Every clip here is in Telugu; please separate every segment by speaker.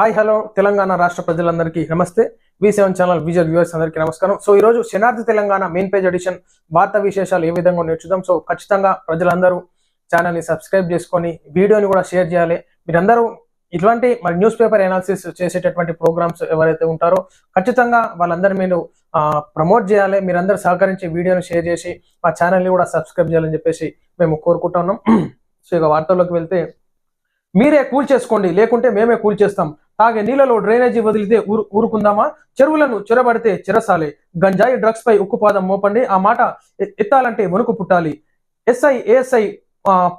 Speaker 1: హాయ్ హలో తెలంగాణ రాష్ట్ర ప్రజలందరికీ నమస్తే. V seven channel visual viewers అందరికీ నమస్కారం. సో ఈ రోజు శనార్థి తెలంగాణ మెయిన్ పేజ్ ఎడిషన్ వార్తా విశేషాలు ఏ విధంగా నేర్చుదాం. సో ఖచ్చితంగా ప్రజలందరూ ఛానల్ని సబ్స్క్రైబ్ చేసుకొని వీడియోని కూడా షేర్ చేయాలి. మీరందరూ ఇట్లాంటి మరి న్యూస్ పేపర్ ఎనాలిసిస్ చేసేటటువంటి ప్రోగ్రామ్స్ ఎవరైతే ఉంటారో ఖచ్చితంగా వాళ్ళందరి మీరు ప్రమోట్ చేయాలి. మీరందరూ సహకరించి వీడియోని షేర్ చేసి మా ఛానల్ని కూడా సబ్స్క్రైబ్ చేయాలని చెప్పేసి మేము కోరుకుంటున్నాం. సో ఇక వార్తల్లోకి వెళ్తే మీరే కూల్ చేసుకోండి. లేకుంటే మేమే కూల్ చేస్తాం. తాగే నీళ్ళలో డ్రైనేజీ వదిలితే ఊరు ఊరుకుందామా? చెరువులను చెరబడితే చెరసాలే. గంజాయి డ్రగ్స్ పై ఉక్కుపాదం మోపండి. ఆ మాట ఎత్తాలంటే వణుకు పుట్టాలి. ఎస్ఐ ఏఎస్ఐ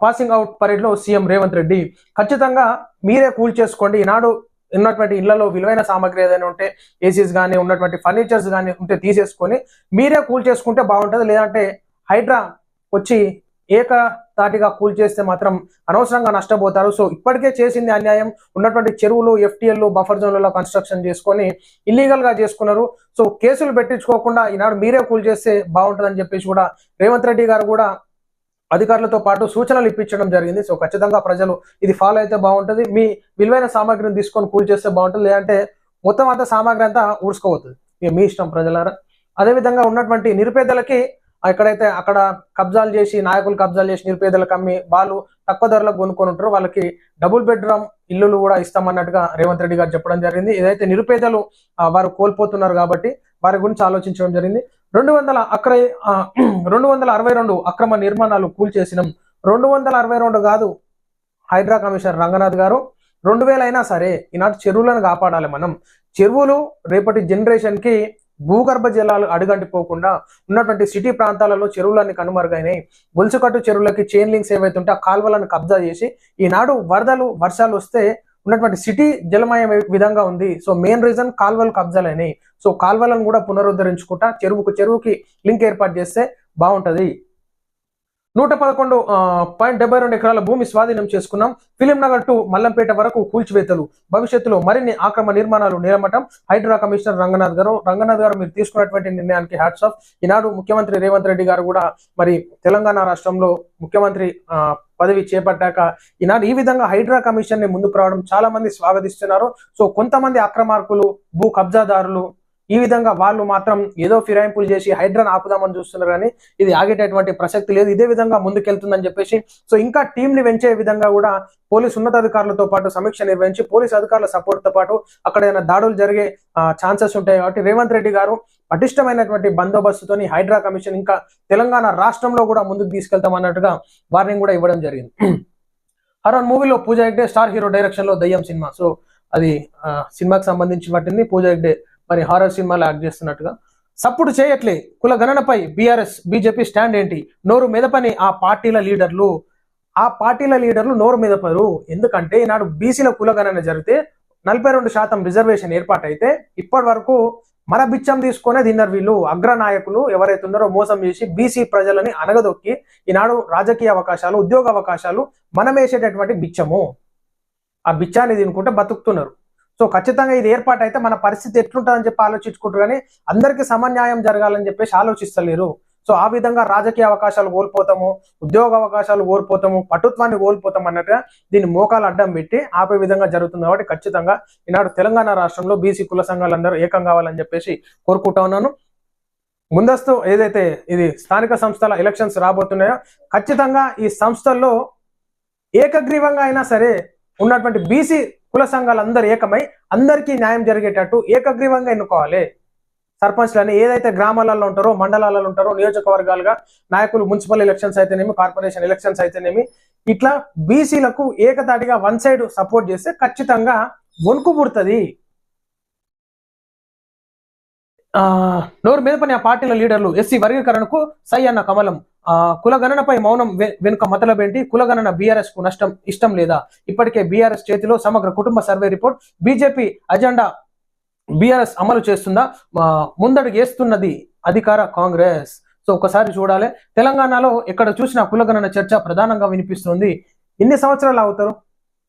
Speaker 1: పాసింగ్ అవుట్ పరేడ్లో సీఎం రేవంత్ రెడ్డి ఖచ్చితంగా మీరే కూల్ చేసుకోండి. ఈనాడు ఉన్నటువంటి ఇళ్ళలో విలువైన సామాగ్రి ఏదైనా ఉంటే ఏసీస్ కానీ ఉన్నటువంటి ఫర్నిచర్స్ కానీ ఉంటే తీసేసుకొని మీరే కూల్ చేసుకుంటే బాగుంటుంది. లేదంటే హైడ్రా వచ్చి ఏక తాటిగా కూల్ చేస్తే మాత్రం అనవసరంగా నష్టపోతారు. సో ఇప్పటికే చేసింది అన్యాయం. ఉన్నటువంటి చెరువులు ఎఫ్టీఎల్ బఫర్ జోన్లలో కన్స్ట్రక్షన్ చేసుకొని ఇల్లీగల్గా చేసుకున్నారు. సో కేసులు పెట్టించుకోకుండా ఈనాడు మీరే కూల్ చేస్తే బాగుంటుందని చెప్పేసి కూడా రేవంత్ రెడ్డి గారు కూడా అధికారులతో పాటు సూచనలు ఇప్పించడం జరిగింది. సో ఖచ్చితంగా ప్రజలు ఇది ఫాలో అయితే బాగుంటుంది. మీ విలువైన సామాగ్రిని తీసుకొని కూల్ చేస్తే బాగుంటుంది. లేదంటే మొత్తం అంతా సామాగ్రి అంతా ఊడ్చుకోవద్దు మీ ఇష్టం ప్రజలారా? అదేవిధంగా ఉన్నటువంటి నిరుపేదలకి ఎక్కడైతే అక్కడ కబ్జాలు చేసి నాయకులు కబ్జాలు చేసి నిరుపేదలకు అమ్మి వాళ్ళు తక్కువ ధరలకు కొనుక్కొని ఉంటారు వాళ్ళకి డబుల్ బెడ్రూమ్ ఇల్లులు కూడా ఇస్తామన్నట్టుగా రేవంత్ రెడ్డి గారు చెప్పడం జరిగింది. ఏదైతే నిరుపేదలు వారు కోల్పోతున్నారు కాబట్టి వారి గురించి ఆలోచించడం జరిగింది. రెండు వందల అక్ర రెండు వందల అరవై రెండు అక్రమ నిర్మాణాలు కూల్చేసినాం. రెండు వందల అరవై రెండు కాదు హైడ్రా కమిషనర్ రంగనాథ్ గారు. రెండు వేల సరే ఈనాటి చెరువులను కాపాడాలి మనం. చెరువులు రేపటి జనరేషన్కి భూగర్భ జలాలు అడుగంటిపోకుండా ఉన్నటువంటి సిటీ ప్రాంతాలలో చెరువులన్నీ కనుమరుగైనాయి. గొలుసుకట్టు చెరువులకి చైన్ లింక్స్ ఏవైతుంటే ఆ కాల్వలను కబ్జా చేసి ఈనాడు వరదలు వర్షాలు వస్తే ఉన్నటువంటి సిటీ జలమయం విధంగా ఉంది? సో మెయిన్ రీజన్ కాల్వలు కబ్జాలైనాయి. సో కాల్వలను కూడా పునరుద్ధరించుకుంటా చెరువుకు చెరువుకి లింక్ ఏర్పాటు చేస్తే బాగుంటుంది. నూట పదకొండు పాయింట్ డెబ్బై రెండు ఎకరాల భూమి స్వాధీనం చేసుకున్నాం. ఫిలిం నగర్ టు మల్లంపేట వరకు కూల్చివేతలు. భవిష్యత్తులో మరిన్ని ఆక్రమ నిర్మాణాలు నిలమటం హైడ్రా కమిషనర్ రంగనాథ్ గారు రంగనాథ్ గారు మీరు తీసుకున్నటువంటి నిర్ణయానికి హ్యాట్స్ ఆఫ్ ఈనాడు ముఖ్యమంత్రి రేవంత్ రెడ్డి గారు కూడా మరి తెలంగాణ రాష్ట్రంలో ముఖ్యమంత్రి పదవి చేపట్టాక ఈనాడు ఈ విధంగా హైడ్రా కమిషన్ని ముందుకు రావడం చాలా మంది స్వాగతిస్తున్నారు. సో కొంతమంది అక్రమార్కులు భూ కబ్జాదారులు ఈ విధంగా వాళ్ళు మాత్రం ఏదో ఫిరాయింపులు చేసి హైడ్రాన్ ఆపుదామని చూస్తున్నారు కానీ ఇది ఆగేటటువంటి ప్రసక్తి లేదు. ఇదే విధంగా ముందుకెళ్తుందని చెప్పేసి సో ఇంకా టీం ని పెంచే విధంగా కూడా పోలీస్ ఉన్నతాధికారులతో పాటు సమీక్ష నిర్వహించి పోలీస్ అధికారుల సపోర్ట్తో పాటు అక్కడ ఏమైనా దాడులు జరిగే ఛాన్సెస్ ఉంటాయి. కాబట్టి రేవంత్ రెడ్డి గారు పటిష్టమైనటువంటి బందోబస్తుతోని హైడ్రా కమిషన్ ఇంకా తెలంగాణ రాష్ట్రంలో కూడా ముందుకు తీసుకెళ్తాం అన్నట్టుగా వార్నింగ్ కూడా ఇవ్వడం జరిగింది. హరాన్ మూవీలో పూజ హెగ్డే స్టార్ హీరో డైరెక్షన్లో దయ్యం సినిమా. సో అది సినిమాకి సంబంధించి పట్టింది పూజ హెగ్డే మరి హారర్ సినిమాలో యాక్ట్ చేస్తున్నట్టుగా. సప్పుడు చేయట్లే. కుల గణనపై బీఆర్ఎస్ బీజేపీ స్టాండ్ ఏంటి? నోరు మెదపని ఆ పార్టీల లీడర్లు. ఆ పార్టీల లీడర్లు నోరు మెదపరు. ఎందుకంటే ఈనాడు బీసీల కుల గణన జరిగితే నలభై రెండు శాతం రిజర్వేషన్ ఏర్పాటైతే ఇప్పటి వరకు మన బిచ్చం తీసుకునే తిన్నారు వీళ్ళు అగ్రనాయకులు ఎవరైతే ఉన్నారో మోసం చేసి బీసీ ప్రజలని అనగదొక్కి ఈనాడు రాజకీయ అవకాశాలు ఉద్యోగ అవకాశాలు మనం వేసేటటువంటి బిచ్చము. ఆ బిచ్చాన్ని తినుకుంటే బతుకుతున్నారు. సో ఖచ్చితంగా ఇది ఏర్పాటు అయితే మన పరిస్థితి ఎట్లుంటుందని చెప్పి ఆలోచించుకుంటారు కానీ అందరికీ సమన్యాయం జరగాలని చెప్పేసి ఆలోచిస్తలేరు. సో ఆ విధంగా రాజకీయ అవకాశాలు కోల్పోతాము ఉద్యోగ అవకాశాలు కోల్పోతాము పటుత్వాన్ని కోల్పోతాం అన్నట్టుగా దీన్ని మోకాలు అడ్డం పెట్టి ఆపే విధంగా జరుగుతుంది కాబట్టి ఖచ్చితంగా ఈనాడు తెలంగాణ రాష్ట్రంలో బీసీ కుల సంఘాలందరూ ఏకం కావాలని చెప్పేసి కోరుకుంటా ఉన్నాను. ముందస్తు ఏదైతే ఇది స్థానిక సంస్థల ఎలక్షన్స్ రాబోతున్నాయో ఖచ్చితంగా ఈ సంస్థల్లో ఏకగ్రీవంగా అయినా సరే ఉన్నటువంటి బీసీ కుల సంఘాలందరూ ఏకమై అందరికీ న్యాయం జరిగేటట్టు ఏకగ్రీవంగా ఎన్నుకోవాలి. సర్పంచ్లని ఏదైతే గ్రామాలలో ఉంటారో మండలాలలో ఉంటారో నియోజకవర్గాలుగా నాయకులు మున్సిపల్ ఎలక్షన్స్ అయితేనేమి కార్పొరేషన్ ఎలక్షన్స్ అయితేనేమి ఇట్లా బీసీలకు ఏకతాటిగా వన్ సైడ్ సపోర్ట్ చేస్తే ఖచ్చితంగా వణుకు పుడుతుంది. ఆ, నోరు మీద పని ఆ పార్టీల లీడర్లు ఎస్సీ వర్గీకరణకు సై అన్న కమలం. కులగణనపై మౌనం వె- వెనుక మతలబేంటి కులగణన బీఆర్ఎస్కు నష్టం ఇష్టం లేదా? ఇప్పటికే బీఆర్ఎస్ చేతిలో సమగ్ర కుటుంబ survey report. BJP agenda BRS అమలు చేస్తుందా? ముందడుగు వేస్తున్నది అధికార కాంగ్రెస్. సో ఒకసారి చూడాలి. తెలంగాణలో ఎక్కడ చూసినా కులగణన చర్చ ప్రధానంగా వినిపిస్తుంది. ఎన్ని సంవత్సరాలు అవుతారు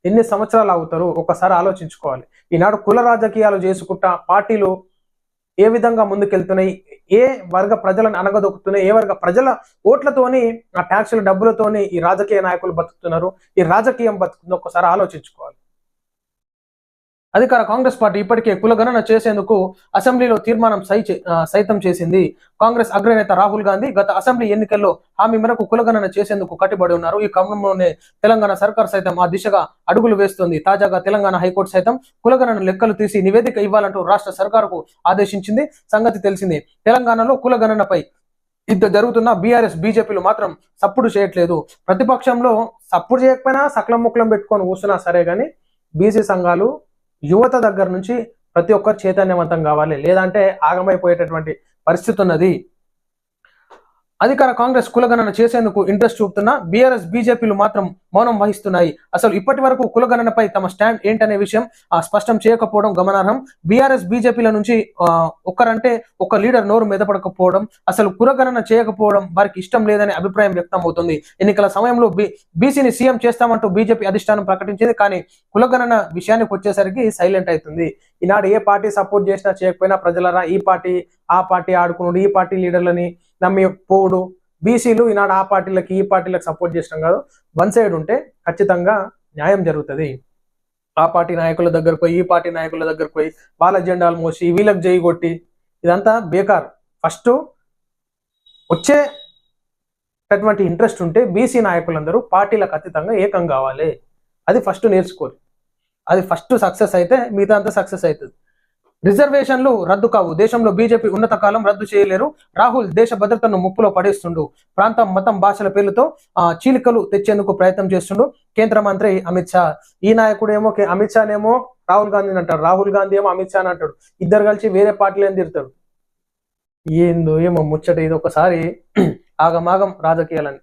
Speaker 1: ఎన్ని సంవత్సరాలు అవుతారు ఒకసారి ఆలోచించుకోవాలి. ఈనాడు కుల రాజకీయాలు చేసుకుంటా పార్టీలు ఏ విధంగా ముందుకెళ్తున్నాయి? ఏ వర్గ ప్రజలను అనగదొక్కుతున్నాయి ఏ వర్గ ప్రజల ఓట్లతోని ఆ ట్యాక్సుల డబ్బులతోని ఈ రాజకీయ నాయకులు బతుకుతున్నారు ఈ రాజకీయం బతుకుతుంది ఒక్కసారి ఆలోచించుకోవాలి. అధికార కాంగ్రెస్ పార్టీ ఇప్పటికే కులగణన చేసేందుకు అసెంబ్లీలో తీర్మానం సై చే- సైతం చేసింది. కాంగ్రెస్ అగ్రనేత రాహుల్ గాంధీ గత అసెంబ్లీ ఎన్నికల్లో హామీ మేరకు కులగణన చేసేందుకు కట్టుబడి ఉన్నారు. ఈ క్రమంలోనే తెలంగాణ సర్కార్ సైతం ఆ దిశగా అడుగులు వేస్తుంది. తాజాగా తెలంగాణ హైకోర్టు సైతం కులగణన లెక్కలు తీసి నివేదిక ఇవ్వాలంటూ రాష్ట్ర సర్కారుకు ఆదేశించింది. సంగతి తెలిసిందే. తెలంగాణలో కులగణనపై ఇంత జరుగుతున్న బీఆర్ఎస్ బీజేపీలు మాత్రం సప్పుడు చేయట్లేదు. ప్రతిపక్షంలో సప్పుడు చేయకపోయినా సకలం ముక్కలం పెట్టుకొని కూర్చున్నా సరే కానీ బీసీ సంఘాలు యువత దగ్గర నుంచి ప్రతి ఒక్కరు చైతన్యవంతం కావాలి. లేదంటే ఆగమైపోయేటటువంటి పరిస్థితి ఉన్నది అధికార కాంగ్రెస్ కులగణన చేసేందుకు ఇంట్రెస్ట్ చూపుతున్న బీఆర్ఎస్ బీజేపీలు మాత్రం మౌనం వహిస్తున్నాయి. అసలు ఇప్పటి వరకు కులగణనపై తమ స్టాండ్ ఏంటనే విషయం స్పష్టం చేయకపోవడం గమనార్హం. బీఆర్ఎస్ బీజేపీల నుంచి ఒక్కరంటే ఒక లీడర్ నోరు మెదపడకపోవడం అసలు కులగణన చేయకపోవడం వారికి ఇష్టం లేదనే అభిప్రాయం వ్యక్తం అవుతుంది ఎన్నికల సమయంలో బి బీసీని సీఎం చేస్తామంటూ బీజేపీ అధిష్టానం ప్రకటించింది కానీ కులగణన విషయానికి వచ్చేసరికి సైలెంట్ అవుతుంది. ఈనాడు ఏ పార్టీ సపోర్ట్ చేసినా చేయకపోయినా ప్రజలరా ఈ పార్టీ ఆ పార్టీ ఆడుకున్నాడు ఈ పార్టీ లీడర్లని నమ్మి పోవుడు. బీసీలు ఈనాడు ఆ పార్టీలకి ఈ పార్టీలకు సపోర్ట్ చేసినాం కాదు. వన్ సైడ్ ఉంటే ఖచ్చితంగా న్యాయం జరుగుతుంది. ఆ పార్టీ నాయకుల దగ్గర పోయి ఈ పార్టీ నాయకుల దగ్గర పోయి వాళ్ళ జెండాలు మోసి వీళ్ళకి జై కొట్టి ఇదంతా బేకార్. ఫస్ట్ వచ్చే అటువంటి ఇంట్రెస్ట్ ఉంటే బీసీ నాయకులందరూ పార్టీలకు అతీతంగా ఏకం కావాలి. అది ఫస్ట్ నేర్చుకోరు అది ఫస్ట్ సక్సెస్ అయితే మిగతా అంతా సక్సెస్ అవుతుంది. రిజర్వేషన్లు రద్దు కావు. దేశంలో బీజేపీ ఉన్నత కాలం రద్దు చేయలేరు. రాహుల్ దేశ భద్రతను ముప్పులో పడేస్తుండు. ప్రాంతం మతం భాషల పేర్లతో ఆ, చీలికలు తెచ్చేందుకు ప్రయత్నం చేస్తుండు కేంద్ర మంత్రి అమిత్ షా. ఈ నాయకుడు ఏమో అమిత్ షా ఏమో రాహుల్ గాంధీని అంటాడు. రాహుల్ గాంధీ ఏమో అమిత్ షా అంటాడు. ఇద్దరు కలిసి వేరే పార్టీలు తిడతాడు ఏందో ఏమో ముచ్చట ఇది ఒకసారి. ఆగమాగం రాజకీయాలని.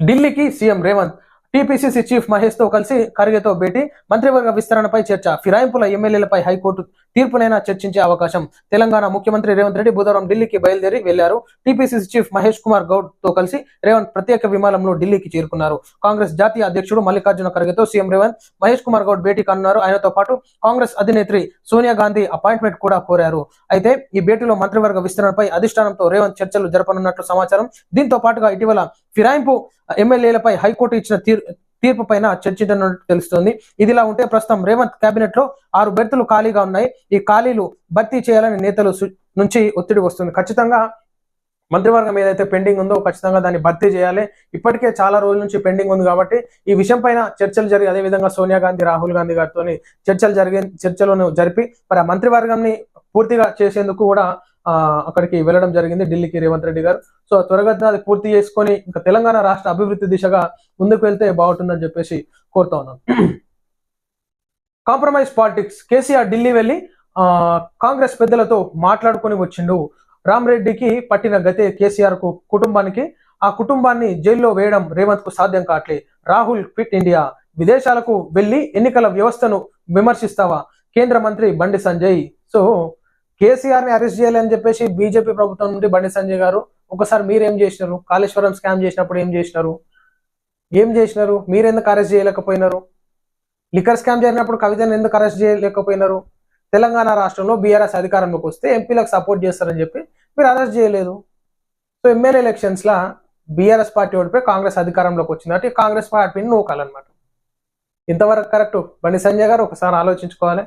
Speaker 1: ఢిల్లీకి సీఎం రేవంత్ టీపీసీసీ చీఫ్ మహేష్తో కలిసి ఖర్గేతో భేటీ మంత్రివర్గ విస్తరణపై చర్చ ఫిరాయింపుల ఎమ్మెల్యేలపై హైకోర్టు తీర్పునైనా చర్చించే అవకాశం. తెలంగాణ ముఖ్యమంత్రి రేవంత్ రెడ్డి బుధవారం ఢిల్లీకి బయలుదేరి వెళ్ళారు టీపీసీసీ చీఫ్ మహేష్ కుమార్ గౌడ్తో కలిసి రేవంత్ ప్రత్యేక విమానంలో ఢిల్లీకి చేరుకున్నారు. కాంగ్రెస్ జాతీయ అధ్యక్షుడు మల్లికార్జున ఖర్గేతో సీఎం రేవంత్ మహేష్ కుమార్ గౌడ్ భేటీ కానున్నారు. ఆయనతో పాటు కాంగ్రెస్ అధినేత్రి సోనియా గాంధీ అపాయింట్మెంట్ కూడా కోరారు. అయితే ఈ భేటీలో మంత్రివర్గ విస్తరణపై అధిష్టానంతో రేవంత్ చర్చలు జరపనున్నట్లు సమాచారం. దీంతో పాటుగా ఇటీవల ఫిరాయింపు ఎమ్మెల్యేలపై హైకోర్టు ఇచ్చిన తీర్ తీర్పు పైన చర్చించనున్నట్టు తెలుస్తుంది. ఇదిలా ఉంటే ప్రస్తుతం రేవంత్ కేబినెట్లో ఆరు బెర్తులు ఖాళీగా ఉన్నాయి. ఈ ఖాళీలు భర్తీ చేయాలని నేతలు నుంచి ఒత్తిడి వస్తుంది. ఖచ్చితంగా మంత్రివర్గం ఏదైతే పెండింగ్ ఉందో ఖచ్చితంగా దాన్ని భర్తీ చేయాలి. ఇప్పటికే చాలా రోజుల నుంచి పెండింగ్ ఉంది కాబట్టి ఈ విషయం పైన చర్చలు జరిగి అదేవిధంగా సోనియా గాంధీ రాహుల్ గాంధీ గారితో చర్చలు జరిగే చర్చలను జరిపి మరి ఆ మంత్రివర్గాన్ని పూర్తిగా చేసేందుకు కూడా అక్కడికి వెళ్ళడం జరిగింది ఢిల్లీకి రేవంత్ రెడ్డి గారు. సో త్వరగా అది పూర్తి చేసుకొని ఇంకా తెలంగాణ రాష్ట్ర అభివృద్ధి దిశగా ముందుకు వెళ్తే బాగుంటుందని చెప్పేసి కోరుతా ఉన్నాను. Compromise politics. కేసీఆర్ ఢిల్లీ వెళ్ళి ఆ, కాంగ్రెస్ పెద్దలతో మాట్లాడుకొని వచ్చిండు. రామరెడ్డికి పట్టిన గతే కేసీఆర్కు కుటుంబానికి. ఆ కుటుంబాన్ని జైల్లో వేయడం రేవంత్కు సాధ్యం కావట్లే రాహుల్ క్విట్ ఇండియా. విదేశాలకు వెళ్ళి ఎన్నికల వ్యవస్థను విమర్శిస్తావా? కేంద్ర మంత్రి బండి సంజయ్. సో కేసీఆర్ని అరెస్ట్ చేయాలని చెప్పేసి బీజేపీ ప్రభుత్వం నుండి బండి సంజయ్ గారు ఒకసారి మీరేం చేసినారు? కాళేశ్వరం స్కామ్ చేసినప్పుడు ఏం చేసినారు? ఏం చేసినారు? మీరెందుకు అరెస్ట్ చేయలేకపోయినారు? లిక్కర్ స్కామ్ జరిగినప్పుడు కవితను ఎందుకు అరెస్ట్ చేయలేకపోయినారు? తెలంగాణ రాష్ట్రంలో బీఆర్ఎస్ అధికారంలోకి వస్తే ఎంపీలకు సపోర్ట్ చేస్తారని చెప్పి మీరు అరెస్ట్ చేయలేదు. సో ఎమ్మెల్యే ఎలక్షన్స్ లా బీఆర్ఎస్ పార్టీ ఓడిపోయి కాంగ్రెస్ అధికారంలోకి వచ్చిందంటే కాంగ్రెస్ పార్టీని నూకాలన్నమాట. ఇంతవరకు కరెక్ట్? బండి సంజయ్ గారు ఒకసారి ఆలోచించుకోవాలి.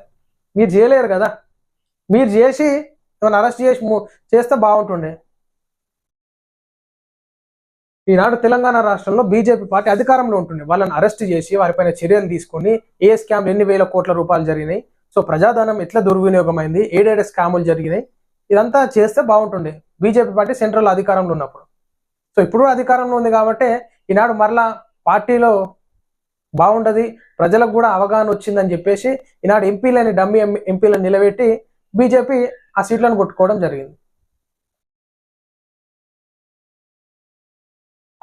Speaker 1: మీరు చేయలేరు కదా? మీరు చేసి ఏమైనా అరెస్ట్ చేసి చేస్తే బాగుంటుండే. ఈనాడు తెలంగాణ రాష్ట్రంలో బీజేపీ పార్టీ అధికారంలో ఉంటుంది వాళ్ళని అరెస్ట్ చేసి వారిపైన చర్యలు తీసుకొని ఏ స్కామ్ ఎన్ని వేల కోట్ల రూపాయలు జరిగినాయి. సో ప్రజాధనం ఎట్లా దుర్వినియోగమైంది ఏడేడు స్కాములు జరిగినాయి. ఇదంతా చేస్తే బాగుంటుండే. బీజేపీ పార్టీ సెంట్రల్ అధికారంలో ఉన్నప్పుడు. సో ఇప్పుడు అధికారంలో ఉంది కాబట్టి ఈనాడు మరలా పార్టీలో బాగుండదు ప్రజలకు కూడా అవగాహన వచ్చిందని చెప్పేసి ఈనాడు ఎంపీలని డమ్మీ ఎం- ఎంపీలను నిలబెట్టి బీజేపీ ఆ సీట్లను కొట్టుకోవడం జరిగింది.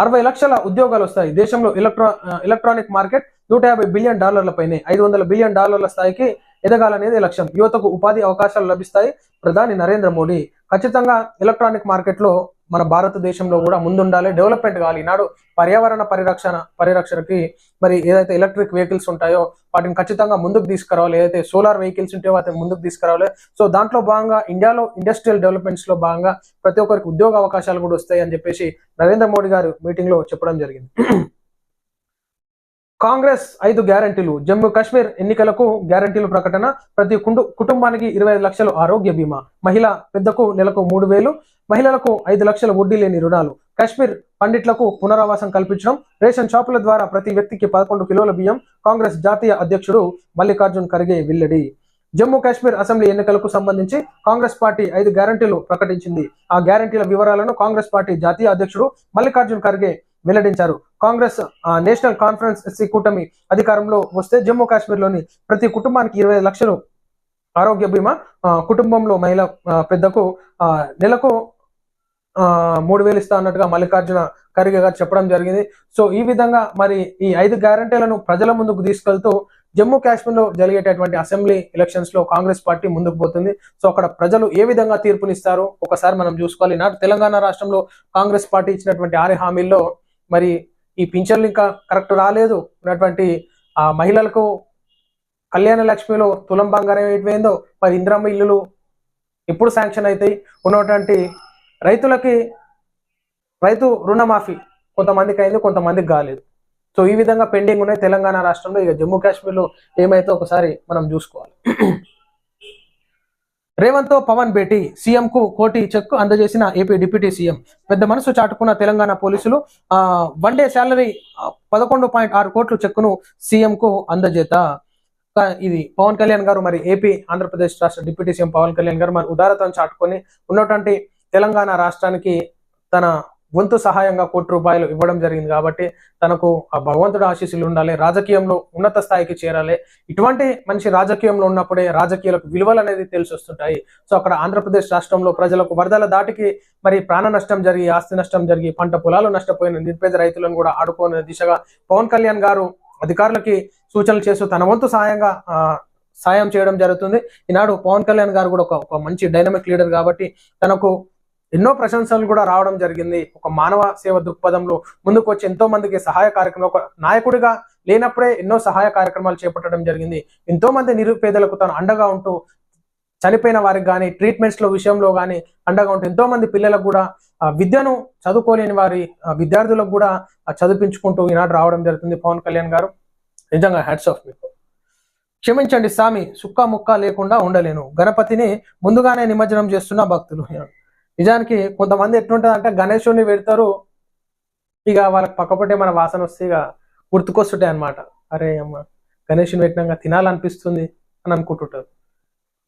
Speaker 1: అరవై లక్షల ఉద్యోగాలు వస్తాయి. దేశంలో ఎలక్ట్రా ఎలక్ట్రానిక్ మార్కెట్ నూట యాభై బిలియన్ డాలర్లపైనే ఐదు వందల బిలియన్ డాలర్ల స్థాయికి ఎదగాలనేది లక్ష్యం. యువతకు ఉపాధి అవకాశాలు లభిస్తాయి. ప్రధాని నరేంద్ర మోడీ ఖచ్చితంగా ఎలక్ట్రానిక్ మార్కెట్లో మన భారతదేశంలో కూడా ముందుండాలి. డెవలప్మెంట్ కావాలి. ఈనాడు పర్యావరణ పరిరక్షణ పరిరక్షణకి మరి ఏదైతే ఎలక్ట్రిక్ వెహికల్స్ ఉంటాయో వాటిని ఖచ్చితంగా ముందుకు తీసుకురావాలి. ఏదైతే సోలార్ వెహికల్స్ ఉంటాయో వాటిని ముందుకు తీసుకురావాలి. సో దాంట్లో భాగంగా ఇండియాలో ఇండస్ట్రియల్ డెవలప్మెంట్స్లో భాగంగా ప్రతి ఒక్కరికి ఉద్యోగ అవకాశాలు కూడా వస్తాయి అని చెప్పేసి నరేంద్ర మోడీ గారు మీటింగ్లో చెప్పడం జరిగింది. కాంగ్రెస్ ఐదు గ్యారంటీలు. జమ్మూ కాశ్మీర్ ఎన్నికలకు గ్యారంటీలు ప్రకటన ప్రతి కుండు కుటుంబానికి ఇరవై ఐదు లక్షలు ఆరోగ్య బీమా. మహిళ పెద్దకు నెలకు మూడు వేలు మహిళలకు ఐదు లక్షల వడ్డీ లేని రుణాలు. కాశ్మీర్ పండిట్లకు పునరావాసం కల్పించడం రేషన్ షాపుల ద్వారా ప్రతి వ్యక్తికి పదకొండు కిలోల బియ్యం కాంగ్రెస్ జాతీయ అధ్యక్షుడు మల్లికార్జున్ ఖర్గే వెల్లడి. జమ్మూ కాశ్మీర్ అసెంబ్లీ ఎన్నికలకు సంబంధించి కాంగ్రెస్ పార్టీ ఐదు గ్యారంటీలు ప్రకటించింది. ఆ గ్యారంటీల వివరాలను కాంగ్రెస్ పార్టీ జాతీయ అధ్యక్షుడు మల్లికార్జున్ ఖర్గే వెల్లడించారు. కాంగ్రెస్ ఆ, నేషనల్ కాన్ఫరెన్స్ ఎస్సీ కూటమి అధికారంలో వస్తే జమ్మూ కాశ్మీర్లోని ప్రతి కుటుంబానికి ఇరవై లక్షలు ఆరోగ్య బీమా కుటుంబంలో మహిళ పెద్దకు నెలకు ఆ, మూడు వేలు ఇస్తా అన్నట్టుగా మల్లికార్జున ఖర్గే గారు చెప్పడం జరిగింది. సో ఈ విధంగా మరి ఈ ఐదు గ్యారంటీలను ప్రజల ముందుకు తీసుకెళ్తూ జమ్మూ కాశ్మీర్లో జరిగేటటువంటి అసెంబ్లీ ఎలక్షన్స్లో కాంగ్రెస్ పార్టీ ముందుకు పోతుంది. సో అక్కడ ప్రజలు ఏ విధంగా తీర్పునిస్తారో ఒకసారి మనం చూసుకోవాలి. నాటి తెలంగాణ రాష్ట్రంలో కాంగ్రెస్ పార్టీ ఇచ్చినటువంటి ఆరు హామీల్లో మరి ఈ పింఛన్లు ఇంకా కరెక్ట్ రాలేదు ఉన్నటువంటి ఆ మహిళలకు కళ్యాణ లక్ష్మిలో తులం బంగారం ఏమైందో మరి ఇందిరమ్మ ఇల్లులు ఎప్పుడు శాంక్షన్ అవుతాయి? ఉన్నటువంటి రైతులకి రైతు రుణమాఫీ కొంతమందికి అయింది కొంతమందికి కాలేదు. సో ఈ విధంగా పెండింగ్ ఉన్నాయి తెలంగాణ రాష్ట్రంలో. ఇక జమ్మూ కాశ్మీర్లో ఏమైతే ఒకసారి మనం చూసుకోవాలి. రేవంత్తో పవన్ భేటీ. సీఎం కు కోటి చెక్ అందజేసిన ఏపీ డిప్యూటీ సీఎం. పెద్ద మనసు చాటుకున్న తెలంగాణ పోలీసులు ఆ వన్ డే శాలరీ పదకొండు పాయింట్ ఆరు కోట్లు చెక్కును సీఎం కు అందజేత ఇది పవన్ కళ్యాణ్ గారు మరి ఏపీ ఆంధ్రప్రదేశ్ రాష్ట్ర డిప్యూటీ సీఎం పవన్ కళ్యాణ్ గారు మరి ఉదారతను చాటుకొని ఉన్నటువంటి తెలంగాణ రాష్ట్రానికి తన వంతు సహాయంగా కోటి రూపాయలు ఇవ్వడం జరిగింది కాబట్టి తనకు ఆ భగవంతుడు ఆశీస్సులు ఉండాలి రాజకీయంలో ఉన్నత స్థాయికి చేరాలి. ఇటువంటి మనిషి రాజకీయంలో ఉన్నప్పుడే రాజకీయాలకు విలువలు అనేది తెలిసి వస్తుంటాయి. సో అక్కడ ఆంధ్రప్రదేశ్ రాష్ట్రంలో ప్రజలకు వరదల దాటికి మరి ప్రాణ నష్టం జరిగి ఆస్తి నష్టం జరిగి పంట పొలాలు నష్టపోయిన నిరుపేద రైతులను కూడా ఆడుకునే దిశగా పవన్ కళ్యాణ్ గారు అధికారులకి సూచనలు చేస్తూ తన వంతు సహాయంగా సాయం చేయడం జరుగుతుంది. ఈనాడు పవన్ కళ్యాణ్ గారు కూడా ఒక మంచి డైనమిక్ లీడర్ కాబట్టి తనకు ఎన్నో ప్రశంసలు కూడా రావడం జరిగింది. ఒక మానవ సేవ దృక్పథంలో ముందుకు వచ్చి ఎంతో మందికి సహాయ కార్యక్రమం ఒక నాయకుడిగా లేనప్పుడే ఎన్నో సహాయ కార్యక్రమాలు చేపట్టడం జరిగింది. ఎంతో మంది నిరుపేదలకు తాను అండగా ఉంటూ చనిపోయిన వారికి కానీ ట్రీట్మెంట్స్లో విషయంలో కానీ అండగా ఉంటూ ఎంతో మంది పిల్లలకు కూడా విద్యను చదువుకోలేని వారి ఆ, విద్యార్థులకు కూడా చదివించుకుంటూ ఈనాడు రావడం జరుగుతుంది. పవన్ కళ్యాణ్ గారు నిజంగా హ్యాట్స్ ఆఫ్ మీకు. క్షమించండి స్వామి సుక్క ముక్క లేకుండా ఉండలేను. గణపతిని ముందుగానే నిమజ్జనం చేస్తున్న భక్తులు. నిజానికి కొంతమంది ఎట్లుంటుంది అంటే గణేశుని పెడతారు. ఇక వాళ్ళకి పక్కపొట్టే మన వాసన వస్తే ఇక గుర్తుకొస్తుంటాయి అనమాట అరే అమ్మ గణేశుని పెట్టినాక తినాలనిపిస్తుంది అని అనుకుంటుంటారు.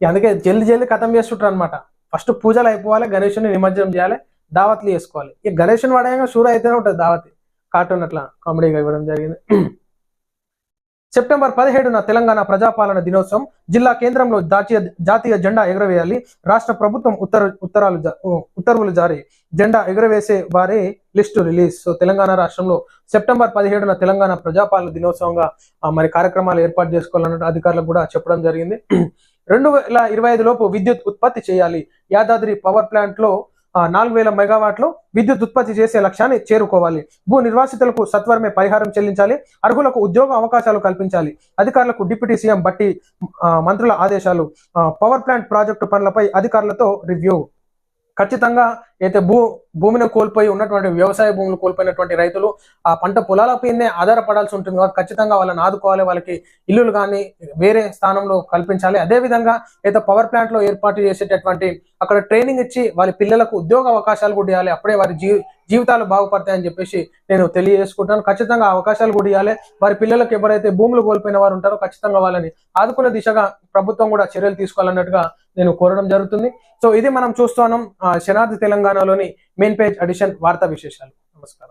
Speaker 1: ఇక అందుకే జల్ది జల్ది కథం చేస్తుంటారు అనమాట ఫస్ట్ పూజలు అయిపోవాలి గణేశుని నిమజ్జనం చేయాలి దావత్లు చేసుకోవాలి. ఇక గణేశుని వాడేగా షూర్ అయితేనే ఉంటుంది దావతి. కార్టూన్ అట్లా కామెడీగా ఇవ్వడం జరిగింది. సెప్టెంబర్ పదిహేడున తెలంగాణ ప్రజాపాలన దినోత్సవం. జిల్లా కేంద్రంలో జాతీయ జాతీయ జెండా ఎగురవేయాలి. రాష్ట్ర ప్రభుత్వం ఉత్తర ఉత్తరాలు ఉత్తర్వులు జారీ. జెండా ఎగురవేసే వారే లిస్టు రిలీజ్. సో తెలంగాణ రాష్ట్రంలో సెప్టెంబర్ పదిహేడున తెలంగాణ ప్రజాపాలన దినోత్సవంగా మరి కార్యక్రమాలు ఏర్పాటు చేసుకోవాలన్నట్టు అధికారులకు కూడా చెప్పడం జరిగింది. రెండు వేల ఇరవై ఐదు లోపు విద్యుత్ ఉత్పత్తి చేయాలి. యాదాద్రి పవర్ ప్లాంట్లో నాలుగు వేల మెగావాట్లు విద్యుత్ ఉత్పత్తి చేసే లక్ష్యాన్ని చేరుకోవాలి. భూ నిర్వాసితులకు సత్వరమే పరిహారం చెల్లించాలి. అర్హులకు ఉద్యోగ అవకాశాలు కల్పించాలి. అధికారులకు డిప్యూటీ సీఎం బట్టి మంత్రుల ఆదేశాలు. పవర్ ప్లాంట్ ప్రాజెక్టు పనులపై అధికారులతో రివ్యూ. ఖచ్చితంగా అయితే భూ భూమిని కోల్పోయి ఉన్నటువంటి వ్యవసాయ భూములు కోల్పోయినటువంటి రైతులు ఆ పంట పొలాలపైనే ఆధారపడాల్సి ఉంటుంది కాబట్టి ఖచ్చితంగా వాళ్ళని ఆదుకోవాలి వాళ్ళకి ఇల్లులు కానీ వేరే స్థానంలో కల్పించాలి. అదే విధంగా అయితే పవర్ ప్లాంట్లో ఏర్పాటు చేసేటటువంటి అక్కడ ట్రైనింగ్ ఇచ్చి వాళ్ళ పిల్లలకు ఉద్యోగ అవకాశాలు కూడా ఇవ్వాలి. అప్పుడే వారి జీ జీవితాలు బాగుపడతాయని చెప్పేసి నేను తెలియజేసుకుంటాను ఖచ్చితంగా అవకాశాలు కూడా ఇవ్వాలి. వారి పిల్లలకు ఎవరైతే భూములు కోల్పోయిన వారు ఉంటారో ఖచ్చితంగా వాళ్ళని ఆదుకునే దిశగా ప్రభుత్వం కూడా చర్యలు తీసుకోవాలన్నట్టుగా నేను కోరడం జరుగుతుంది. సో ఇది మనం చూస్తున్నాం ఆ, శనార్థి తెలంగాణలోని మెయిన్ పేజ్ అడిషన్ వార్తా విశేషాలు నమస్కారం